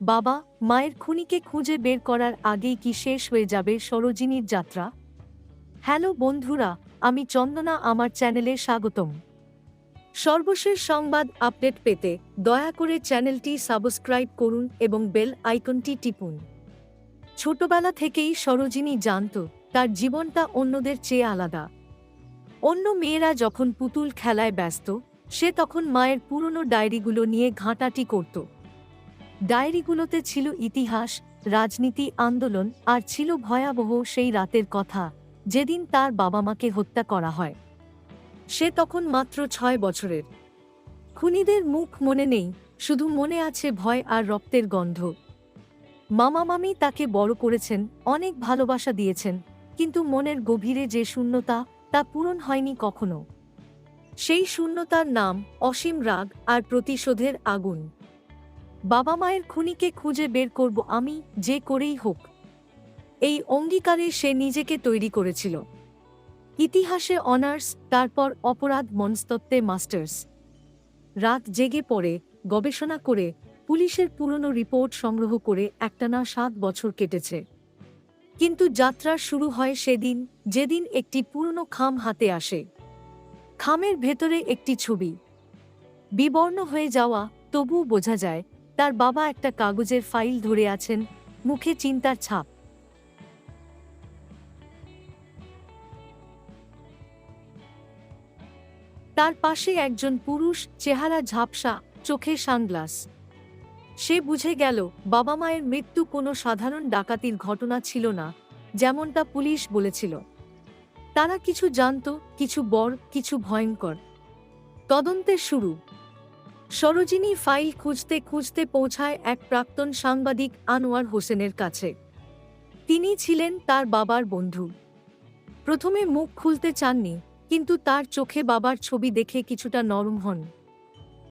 বাবা, মায়ের খুনিকে খুঁজে বের করার আগেই কি শেষ হয়ে যাবে সরোজিনীর যাত্রা? হ্যালো বন্ধুরা, আমি চন্দনা, আমার চ্যানেলে স্বাগতম। সর্বশেষ সংবাদ আপডেট পেতে দয়া করে চ্যানেলটি সাবস্ক্রাইব করুন এবং বেল আইকনটি টিপুন। ছোটবেলা থেকেই সরোজিনী জানত, তার জীবনটা অন্যদের চেয়ে আলাদা। অন্য মেয়েরা যখন পুতুল খেলায় ব্যস্ত, সে তখন মায়ের পুরনো ডায়েরিগুলো নিয়ে ঘাঁটাটি করত। ডায়েরিগুলোতে ছিল ইতিহাস, রাজনীতি, আন্দোলন, আর ছিল ভয়াবহ সেই রাতের কথা, যেদিন তার বাবা মাকে হত্যা করা হয়। সে তখন মাত্র ছয় বছরের। খুনিদের মুখ মনে নেই, শুধু মনে আছে ভয় আর রক্তের গন্ধ। মামা মামি তাকে বড় করেছেন, অনেক ভালোবাসা দিয়েছেন, কিন্তু মনের গভীরে যে শূন্যতা, তা পূরণ হয়নি কখনো। সেই শূন্যতার নাম অসীম রাগ আর প্রতিশোধের আগুন। বাবা মায়ের খুনিকে খুঁজে বের করব আমি, যে করেই হোক। এই অঙ্গীকারে সে নিজেকে তৈরি করেছিল। ইতিহাসে অনার্স, তারপর অপরাধ মনস্তত্ত্বে মাস্টার্স। রাত জেগে পড়ে, গবেষণা করে, পুলিশের পুরনো রিপোর্ট সংগ্রহ করে একটানা সাত বছর কেটেছে। কিন্তু যাত্রা শুরু হয় সেদিন, যেদিন একটি পুরনো খাম হাতে আসে। খামের ভেতরে একটি ছবি। বিবর্ণ হয়ে যাওয়া, তবুও বোঝা যায় তার বাবা একটা কাগজের ফাইল ধরে আছেন, মুখে চিন্তার ছাপ। তার পাশে একজন পুরুষ, চেহারা ঝাপসা, চোখে সানগ্লাস। সে বুঝে গেল, বাবা মায়ের মৃত্যু কোনো সাধারণ ডাকাতির ঘটনা ছিল না, যেমনটা পুলিশ বলেছিল। তারা কিছু জানত, কিছু বড়, কিছু ভয়ঙ্কর। তদন্তের শুরু। সরোজিনী ফাইল খুঁজতে খুঁজতে পৌঁছায় এক প্রাক্তন সাংবাদিক আনোয়ার হোসেনের কাছে। তিনি ছিলেন তার বাবার বন্ধু। প্রথমে মুখ খুলতে চাননি, কিন্তু তার চোখে বাবার ছবি দেখে কিছুটা নরম হন।